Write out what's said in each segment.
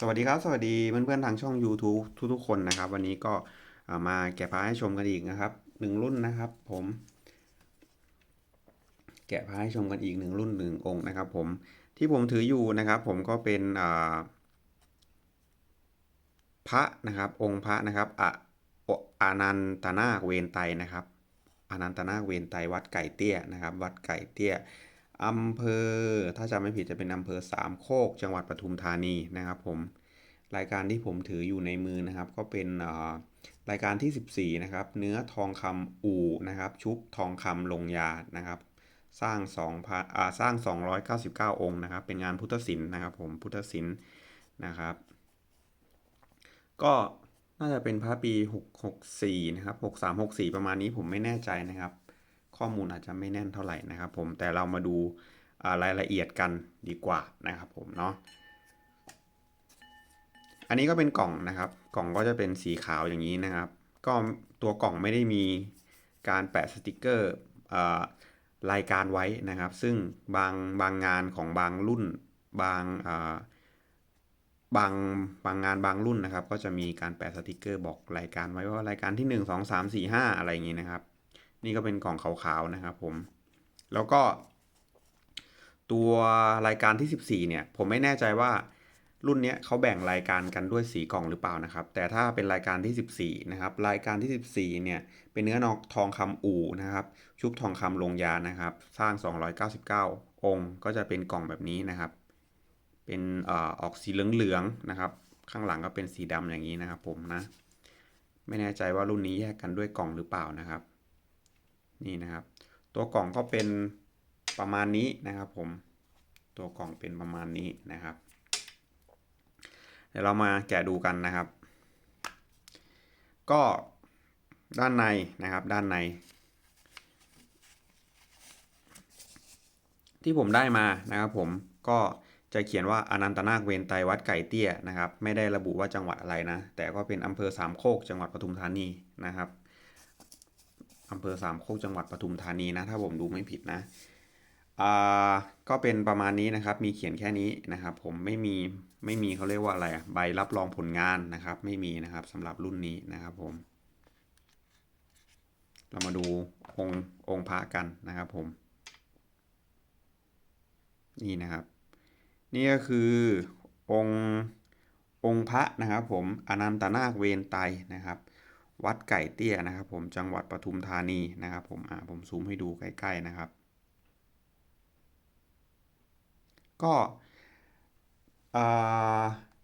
สวัสดีครับ สวัสดีเพื่อนๆทางช่อง YouTube ทุกๆคนนะครับ วันนี้ก็มาแกะพระให้ชมกันอีกนะครับหนึ่งรุ่นนะครับ ผม แกะพระให้ชมกันอีกหนึ่งรุ่นหนึ่งองค์นะครับ ผมที่ผมถืออยู่นะครับ ผมก็เป็นพระนะครับ องค์พระนะครับอะอานันตนาเวนไตนะครับอานันตนาเวนไตวัดไก่เตี้ยนะครับ วัดไก่เตี้ย อำเภอ ถ้าจำไม่ผิดจะเป็นอำเภอสามโคก จังหวัดปทุมธานีนะครับผม รายการที่ผมถืออยู่ในมือนะครับ ก็เป็นรายการที่ 14 นะครับ เนื้อทองคำอู่นะครับ ชุบทองคำลงยานะครับ สร้าง2พันอ่าสร้าง 299 องค์นะครับ เป็นงานพุทธศิลป์นะครับ ผมพุทธศิลป์นะครับ ก็น่าจะเป็นพระปี 664 นะครับ 6364 ประมาณนี้ผมไม่แน่ใจนะครับ ข้อมูลอาจจะไม่แน่นเท่าไหร่นะครับผมแต่เรามาดูรายละเอียดกันดีกว่านะครับผมเนาะอันนี้ก็เป็นกล่องนะครับ กล่องก็จะเป็นสีขาวอย่างนี้นะครับ ก็ตัวกล่องไม่ได้มีการแปะสติกเกอร์รายการไว้นะครับ ซึ่งบางบางงานของบางรุ่นบางบางบางงานบางรุ่นนะครับ ก็จะมีการแปะสติกเกอร์บอกรายการไว้ว่ารายการที่ 1 2 3 4 5 อะไรอย่างนี้นะครับ นี่ก็เป็นกล่องขาวๆนะครับผมแล้วก็ตัวรายการที่ 14 เนี่ย ผมไม่แน่ใจว่ารุ่นนี้เขาแบ่งรายการกันด้วยสีกล่องหรือเปล่านะครับ แต่ถ้าเป็นรายการที่ 14 นะครับ รายการที่ 14 เนี่ย เป็นเนื้อนอกทองคำอู่นะครับ ชุบทองคำลงยานะครับ สร้าง 299 องค์ ก็จะเป็นกล่องแบบนี้นะครับ เป็นออกสีเหลืองๆนะครับ ข้างหลังก็เป็นสีดำอย่างนี้นะครับ ผมนะ ไม่แน่ใจว่ารุ่นนี้แยกกันด้วยกล่องหรือเปล่านะครับ นี่นะครับ ตัวกล่องก็เป็นประมาณนี้นะครับผม ตัวกล่องเป็นประมาณนี้นะครับ เดี๋ยวเรามาแกะดูกันนะครับ ก็ด้านในนะครับด้านใน ที่ผมได้มานะครับผมก็จะเขียนว่าอนันตนาคเวนไตวัดไก่เตี้ยนะครับ ไม่ได้ระบุว่าจังหวัดอะไรนะ แต่ก็เป็นอำเภอสามโคกจังหวัดปทุมธานีนะครับ อำเภอสามโคกจังหวัดปทุมธานีนะ ถ้าผมดูไม่ผิดนะอ่าก็เป็นประมาณนี้นะครับ มีเขียนแค่นี้นะครับ ผมไม่มีไม่มีเขาเรียกว่าอะไรอะใบรับรองผลงานนะครับ ไม่มีนะครับสำหรับรุ่นนี้นะครับผม เรามาดูองค์องค์พระกันนะครับผม นี่นะครับ นี่ก็คือองค์องค์พระนะครับผมอนันตนาคเวนไตนะครับ วัดไก่เตี้ยนะครับผมจังหวัดปทุมธานีนะครับผมอ่าผมซูมให้ดูใกล้ๆนะครับ ก็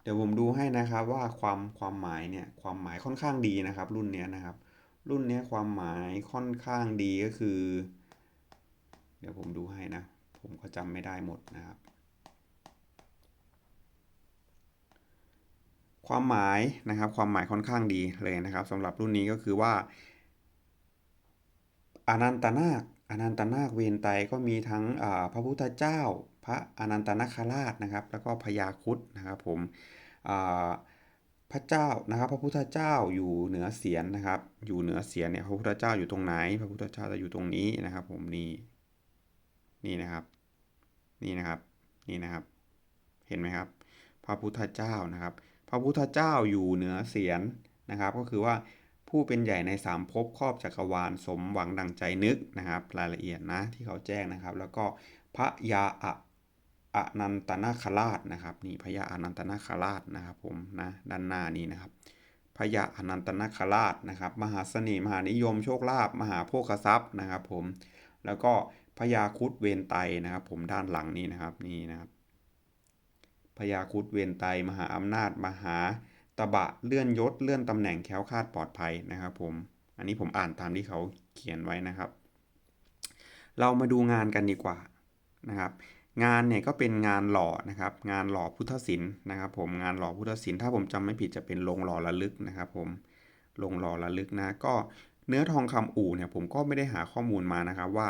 เดี๋ยวผมดูให้นะครับว่าความความหมายเนี่ยความหมายค่อนข้างดีนะครับ รุ่นนี้นะครับ รุ่นนี้ความหมายค่อนข้างดีก็คือ เดี๋ยวผมดูให้นะ ผมก็จำไม่ได้หมดนะครับ ความหมายนะครับ ความหมายค่อนข้างดีเลยนะครับสำหรับรุ่นนี้ก็คือว่าอนันตนาคอนันตนาคเวนไตก็มีทั้งพระพุทธเจ้า พระอนันตนาคราชนะครับ แล้วก็พญาคุดนะครับผมพระเจ้านะครับ พระพุทธเจ้าอยู่เหนือเสียนนะครับ อยู่เหนือเสียนเนี่ยพระพุทธเจ้าอยู่ตรงไหน พระพุทธเจ้าจะอยู่ตรงนี้นะครับ ผมนี่นี่นะครับนี่นะครับนี่นะครับ เห็นไหมครับ พระพุทธเจ้านะครับ ระพุทธเจ้าอยู่เหนือเสียนนะครับ ก็คือว่าผู้เป็นใหญ่ในสามภพครอบจักรวาลสมหวังดังใจนึกนะครับ รายละเอียดนะที่เขาแจ้งนะครับ แล้วก็พระยาอะอนันตนาคราชนะครับนี่พญาอนันตนาคราชนะครับผมนะด้านหน้านี้นะครับพญาอนันตนาคราชนะครับ มหาเสน่ห์มหานิยมโชคลาภมหาโภคทรัพย์นะครับ ผมแล้วก็พญาคุดเวนไตนะครับ ผมด้านหลังนี้นะครับนี่นะครับ พญาคุดเวนไตมหาอำนาจ มหาตบะเลื่อนยศเลื่อนตำแหน่งแค้วคาดปลอดภัยนะครับผม อันนี้ผมอ่านตามที่เขาเขียนไว้นะครับ เรามาดูงานกันดีกว่านะครับ งานเนี่ยก็เป็นงานหล่อนะครับ งานหล่อพุทธศิลป์นะครับ ผมงานหล่อพุทธศิลป์ถ้าผมจำไม่ผิดจะเป็นโรงหล่อระลึกนะครับ ผมโรงหล่อระลึกนะก็เนื้อทองคำอู่เนี่ยผมก็ไม่ได้หาข้อมูลมานะครับว่า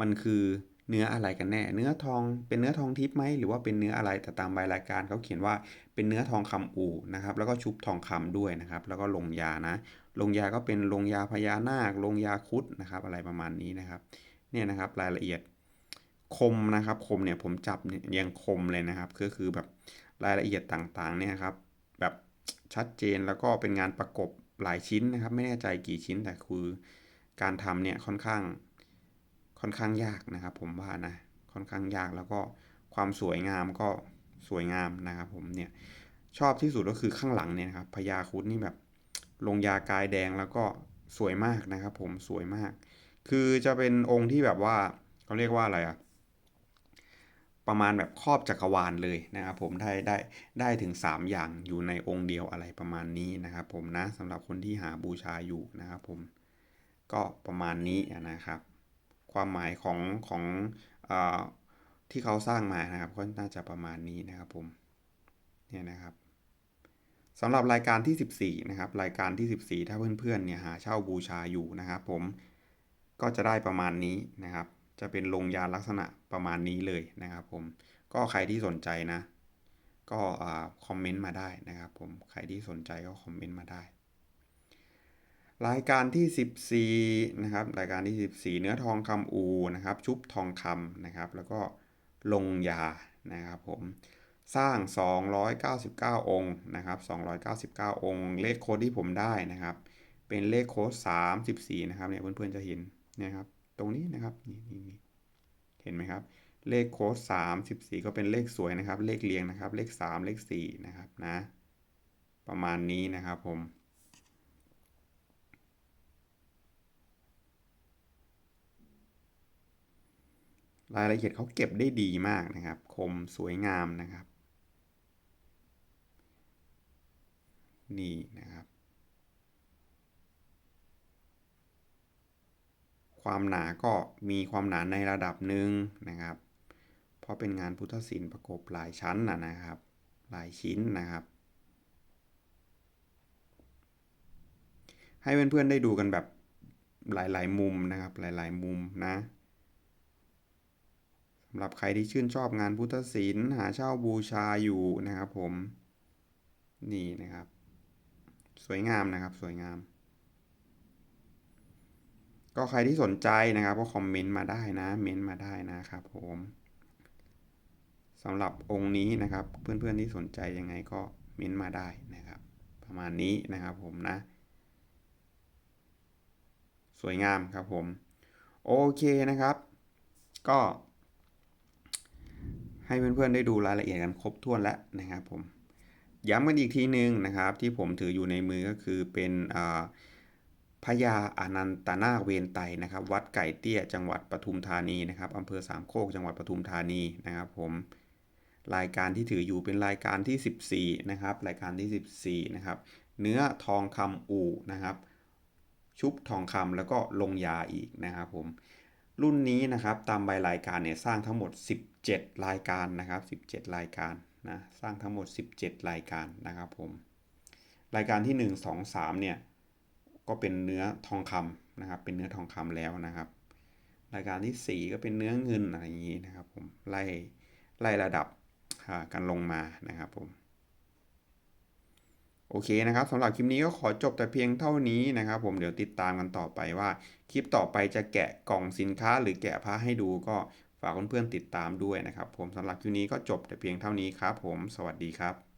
มันคือ เนื้ออะไรกันแน่ เนื้อทองเป็นเนื้อทองทิพย์ไหมหรือว่าเป็นเนื้ออะไรแต่ตามใบรายการเขาเขียนว่าเป็นเนื้อทองคำอู่นะครับ แล้วก็ชุบทองคำด้วยนะครับ แล้วก็ลงยานะ ลงยาก็เป็นลงยาพญานาค ลงยาคุดนะครับ อะไรประมาณนี้นะครับ เนี่ยนะครับรายละเอียดคมนะครับคมเนี่ยผมจับยังคมเลยนะครับ ก็คือแบบรายละเอียดต่างๆเนี่ยครับแบบชัดเจนแล้วก็เป็นงานประกบหลายชิ้นนะครับ ไม่แน่ใจกี่ชิ้นแต่คือการทำเนี่ยค่อนข้าง ค่อนข้างยากนะครับ ผมว่านะค่อนข้างยากแล้วก็ความสวยงามก็สวยงามนะครับ ผมเนี่ยชอบที่สุดก็คือข้างหลังเนี่ยนะครับพญาครุฑนี่แบบ ลงยากายแดงแล้วก็สวยมากนะครับ ผมสวยมาก คือจะเป็นองค์ที่แบบว่าเขาเรียกว่าอะไรอะประมาณแบบครอบจักรวาลเลยนะครับผมได้ได้ได้ถึง 3 อย่างอยู่ในองค์เดียวอะไรประมาณนี้นะครับผมนะสำหรับคนที่หาบูชาอยู่นะครับผมก็ประมาณนี้นะครับ ความหมายของของอที่เขาสร้างมานะครับก็น่าจะประมาณนี้นะครับผมเนี่ยนะครับสำหรับรายการที่ 14นะครับรายการที่ 14 ถ้าเพื่อนๆเนี่ยหาเช่าบูชาอยู่นะครับผมก็จะได้ประมาณนี้นะครับ จะเป็นลงยาลักษณะประมาณนี้เลยนะครับผมก็ใครที่สนใจนะ ก็คอมเมนต์มาได้นะครับผมใครที่สนใจก็คอมเมนต์มาได้ รายการที่ 14นะครับรายการที่ 14 เนื้อทองคำอูนะครับชุบทองคำนะครับแล้วก็ลงยานะครับผมสร้าง 299 องค์นะครับ299 องค์ เลขโค้ดที่ผมได้นะครับ เป็นเลขโค้ด34นะครับเนี่ยเพื่อนๆจะเห็นนะครับตรงนี้นะครับนี่นี่เห็นไหมครับเลขโค้ด34 ก็เป็นเลขสวยนะครับ เลขเรียงนะครับ เลข 3 เลข4นะครับนะประมาณนี้นะครับผม รายละเอียดเขาเก็บได้ดีมากนะครับ คมสวยงามนะครับ นี่นะครับ ความหนาก็มีความหนาในระดับหนึ่งนะครับ เพราะเป็นงานพุทธศิลป์ประกบหลายชั้นนะนะครับ หลายชิ้นนะครับ ให้เพื่อนๆได้ดูกันแบบหลายๆมุมนะครับ หลายๆมุมนะำหรับใครที่ชื่นชอบงานพุทธศิลป์หาเช่าบูชาอยู่นะครับผม นี่นะครับ สวยงามนะครับสวยงาม ก็ใครที่สนใจนะครับก็คอมเมนต์มาได้นะเมนต์มาได้นะครับผมสำหรับองค์นี้นะครับ เพื่อนๆที่สนใจยังไงก็เมนต์มาได้นะครับ ประมาณนี้นะครับผมนะ สวยงามครับผม โอเคนะครับ ก็ ให้เพื่อนๆได้ดูรายละเอียดกันครบถ้วนแล้วนะครับผมย้ำกันอีกทีหนึ่งนะครับ ที่ผมถืออยู่ในมือก็คือเป็นพญาอนันตนาเวนไตนะครับ วัดไก่เตี้ยจังหวัดปทุมธานีนะครับอำเภอสามโคกจังหวัดปทุมธานีนะครับ ผมรายการที่ถืออยู่เป็นรายการที่ 14นะครับรายการที่ 14นะครับเนื้อทองคำอูนะครับ ชุบทองคำแล้วก็ลงยาอีกนะครับผม รุ่นนี้นะครับตามใบรายการเนี่ยสร้างทั้งหมด 17 รายการนะครับ 17 รายการนะสร้างทั้งหมด 17 รายการนะครับผมรายการที่ 1 2 3เนี่ยก็เป็นเนื้อทองคำนะครับ เป็นเนื้อทองคำแล้วนะครับ รายการที่ 4 ก็เป็นเนื้อเงินอะไรอย่างนี้นะครับผมไล่ไล่ระดับกันลงมานะครับผม โอเคนะครับสำหรับคลิปนี้ก็ขอจบแต่เพียงเท่านี้นะครับ ผมเดี๋ยวติดตามกันต่อไปว่า คลิปต่อไปจะแกะกล่องสินค้า หรือแกะผ้าให้ดูก็ฝากเพื่อนๆติดตามด้วยนะครับ ผมสำหรับคลิปนี้ก็จบแต่เพียงเท่านี้ครับ ผมสวัสดีครับ